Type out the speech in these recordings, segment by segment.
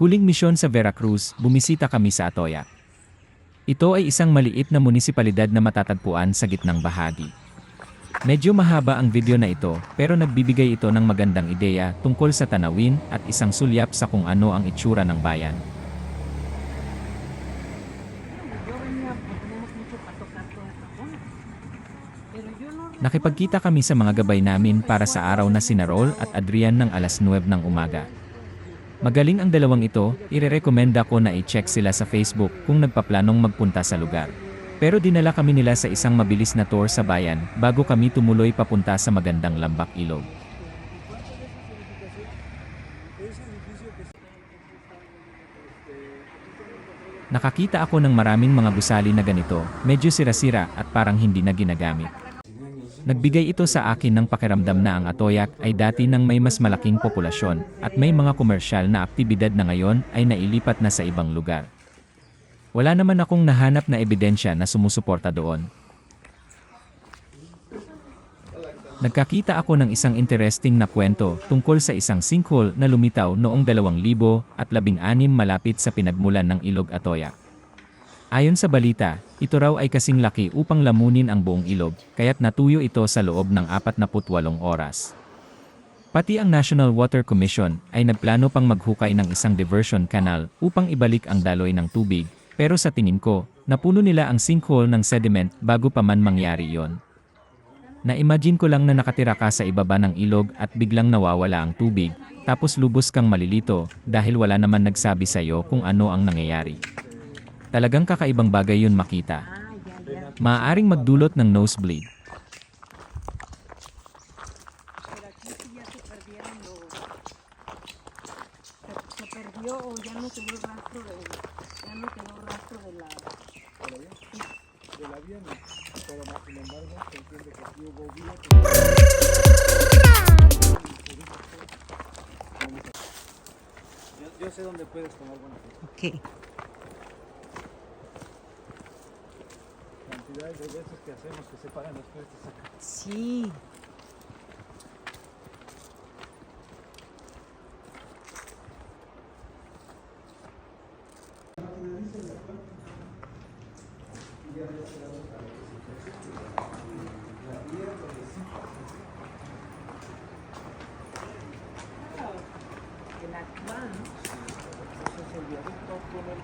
Huling misyon sa Veracruz, bumisita kami sa Atoyac. Ito ay isang maliit na munisipalidad na matatagpuan sa gitnang bahagi. Medyo mahaba ang video na ito, pero nagbibigay ito ng magandang ideya tungkol sa tanawin at isang sulyap sa kung ano ang itsura ng bayan. Nakipagkita kami sa mga gabay namin para sa araw na sinarol at Adrian ng alas 9 ng umaga. Magaling ang dalawang ito, irerekomenda ko na i-check sila sa Facebook kung nagpaplanong magpunta sa lugar. Pero dinala kami nila sa isang mabilis na tour sa bayan bago kami tumuloy papunta sa magandang lambak ilog. Nakakita ako ng maraming mga gusali na ganito, medyo sira-sira at parang hindi na ginagamit. Nagbigay ito sa akin ng pakiramdam na ang Atoyac ay dati ng may mas malaking populasyon at may mga komersyal na aktibidad na ngayon ay nailipat na sa ibang lugar. Wala naman akong nahanap na ebidensya na sumusuporta doon. Nagkakita ako ng isang interesting na kwento tungkol sa isang sinkhole na lumitaw noong 2016 malapit sa pinagmulan ng ilog Atoyac. Ayon sa balita, ito raw ay kasing laki upang lamunin ang buong ilog, kaya't natuyo ito sa loob ng 48 oras. Pati ang National Water Commission ay nagplano pang maghukay ng isang diversion canal upang ibalik ang daloy ng tubig, pero sa tingin ko, napuno nila ang sinkhole ng sediment bago pa man mangyari yon. Na-imagine ko lang na nakatira ka sa ibaba ng ilog at biglang nawawala ang tubig, tapos lubos kang malilito dahil wala naman nagsabi sa'yo kung ano ang nangyayari. Talagang kakaibang bagay yun makita. Maaaring magdulot ng nosebleed. Perdió o ya no quedó rastro de... Ya no quedó rastro de la... del avión, pero más sin embargo se entiende que aquí hubo vida. Yo, yo sé dónde puedes tomar buena foto. Ok. Cantidades de veces que hacemos que se paran las puestas acá. Sí. Ese es el viaducto con el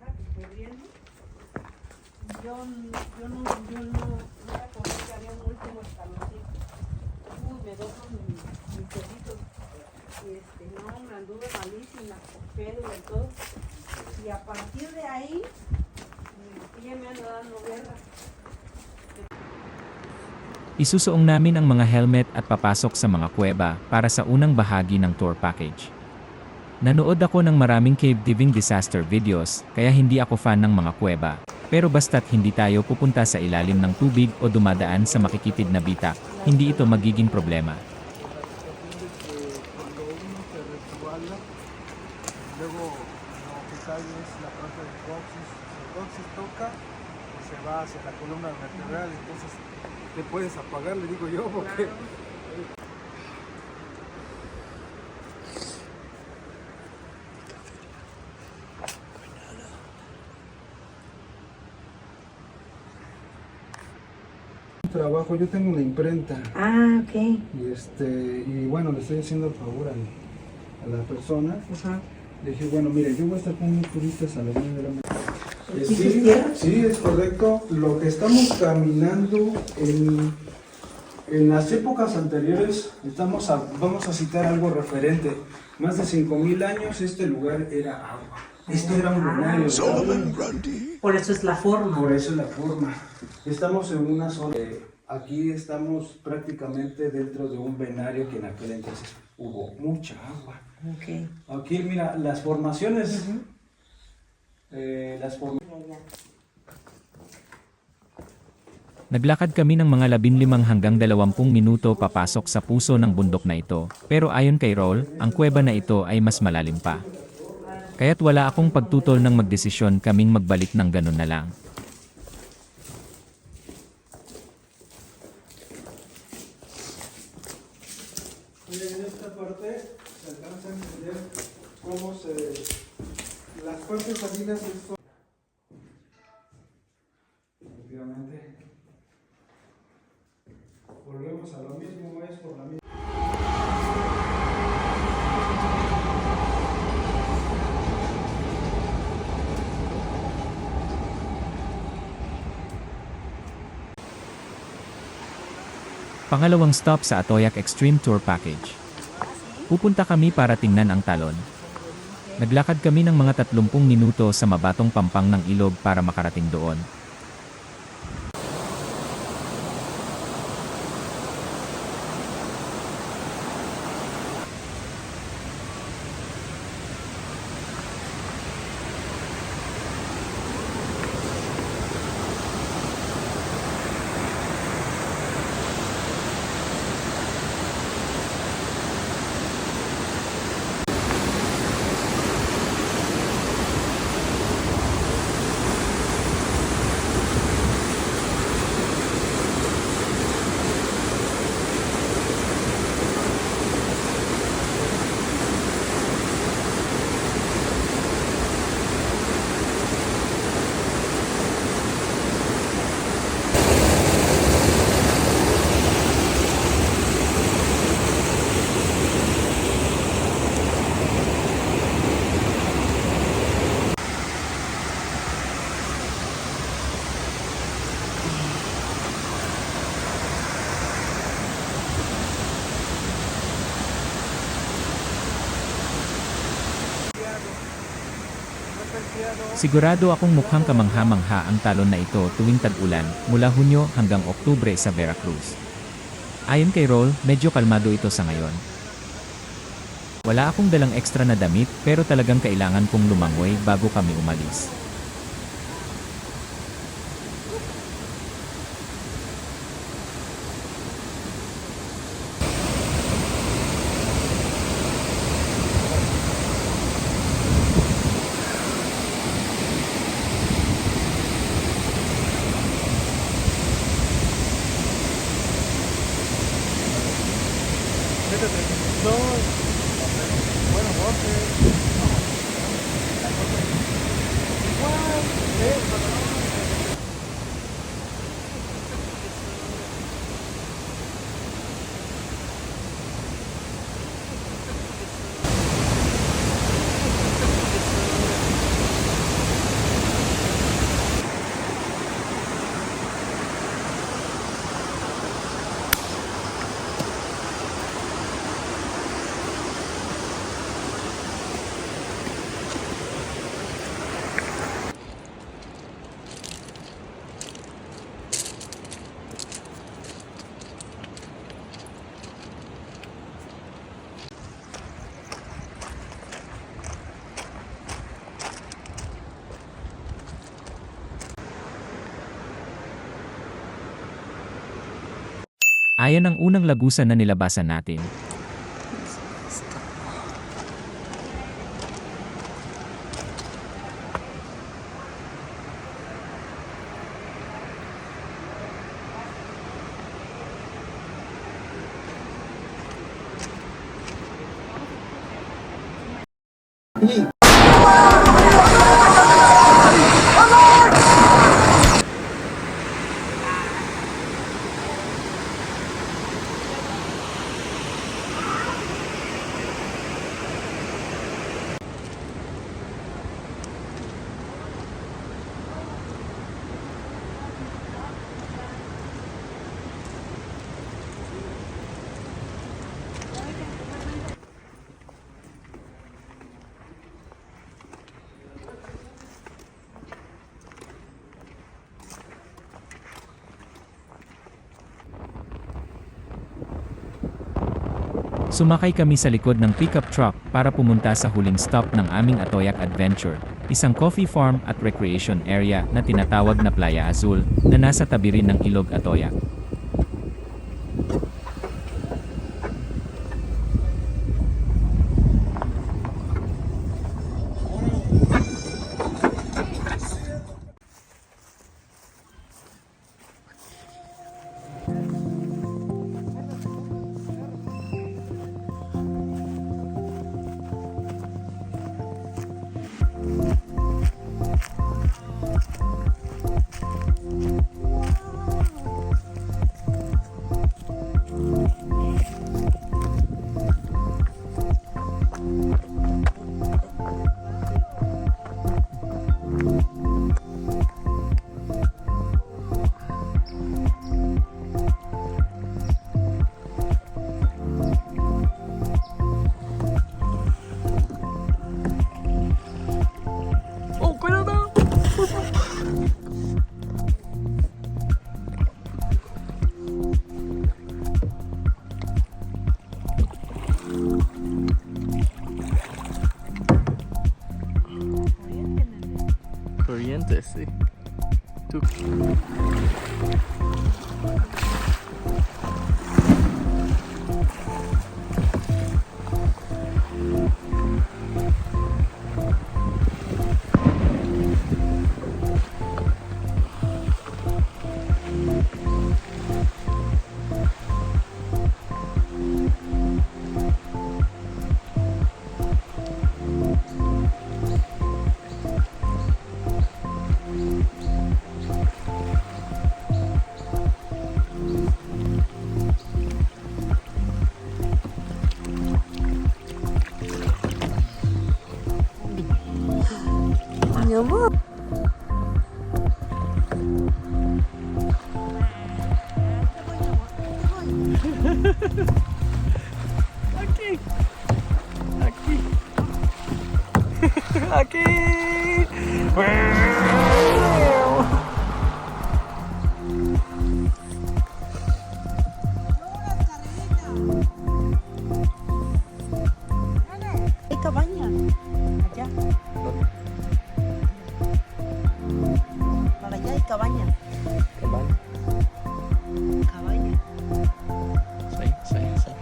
fence. Yo, yo no, yo no, no como que había un último escaloncito. Uy, me doblo mis, mis deditos. Y este, no, me anduve malísima, pelo y todo. Y a partir de ahí, pie me anda dando guerra. Isusuong namin ang mga helmet at papasok sa mga kuweba para sa unang bahagi ng tour package. Nanood ako ng maraming cave diving disaster videos, kaya hindi ako fan ng mga kuweba. Pero basta't hindi tayo pupunta sa ilalim ng tubig o dumadaan sa makikitid na bitak, hindi ito magiging problema. Luego lo que cae es la parte del coxis. Toca se va hacia la columna vertebral, entonces te puedes apagar, le digo yo, porque trabajo, yo tengo una imprenta Ah, ok. y este y bueno le estoy haciendo el favor al- a, la persona. Le dije, bueno, mire, yo voy a estar con unos turistas a la una de la mañana. Eh, sí, es correcto. Lo que estamos caminando en, en las épocas anteriores, estamos a- vamos a citar algo referente. Más de 5.000 años este lugar era agua. Esto era un lunario. Por eso es la forma. Por eso la forma. Estamos en una zona. eh, Aquí estamos prácticamente dentro de un venario que en aquel entonces hubo mucha agua. Ok. Aquí, mira, las formaciones. eh, las formaciones. Naglakad kami ng mga 15 hanggang 20 minuto papasok sa puso ng bundok na ito. Pero ayon kay Roll, ang kuweba na ito ay mas malalim pa. Kaya't wala akong pagtutol ng magdesisyon kaming magbalik ng ganun na lang. Miren, en esta parte se alcanza a entender cómo se. Las partes salinas de esto. Efectivamente. Volvemos a lo mismo, es por la misma. Pangalawang stop sa Atoyak Extreme Tour Package. Pupunta kami para tingnan ang talon. Naglakad kami ng mga 30 minuto sa mabatong pampang ng ilog para makarating doon. Sigurado akong mukhang kamangha-mangha ang talon na ito tuwing tag-ulan mula Hunyo hanggang Oktubre sa Veracruz. Ayon kay Roll, medyo kalmado ito sa ngayon. Wala akong dalang ekstra na damit pero talagang kailangan kong lumangoy bago kami umalis. No. Bueno, Jorge. Igual. eh, Ayan ang unang lagusan na nilabasan natin. Sumakay kami sa likod ng pickup truck para pumunta sa huling stop ng aming Atoyak Adventure, isang coffee farm at recreation area na tinatawag na Playa Azul na nasa tabi rin ng Ilog Atoyak. Corriente, sí. Tú. Aquí. Aquí. Aquí. cabaña. Cabaña. Cabaña. Sí, sí, sí.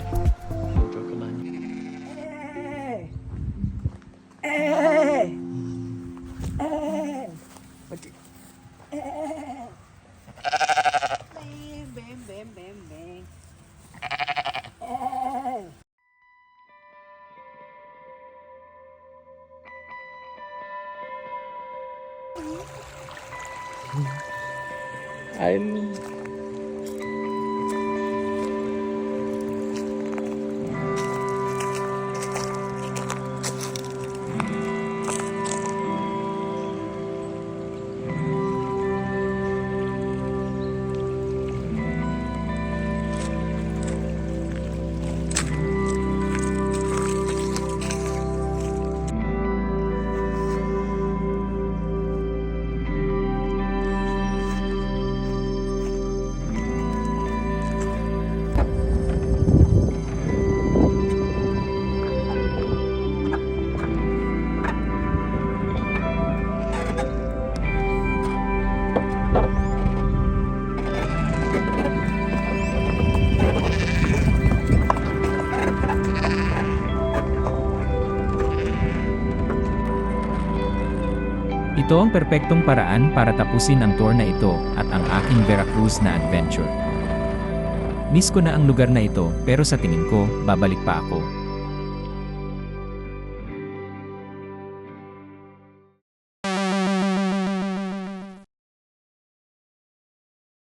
Otro cabaña. ¡Eh! ¡Eh! ¡Eh! ¡Eh! Ven, ven, ven, ven, ven. ¡Eh! I'm. Ito ang perpektong paraan para tapusin ang tour na ito at ang aking Veracruz na adventure. Miss ko na ang lugar na ito pero sa tingin ko, babalik pa ako.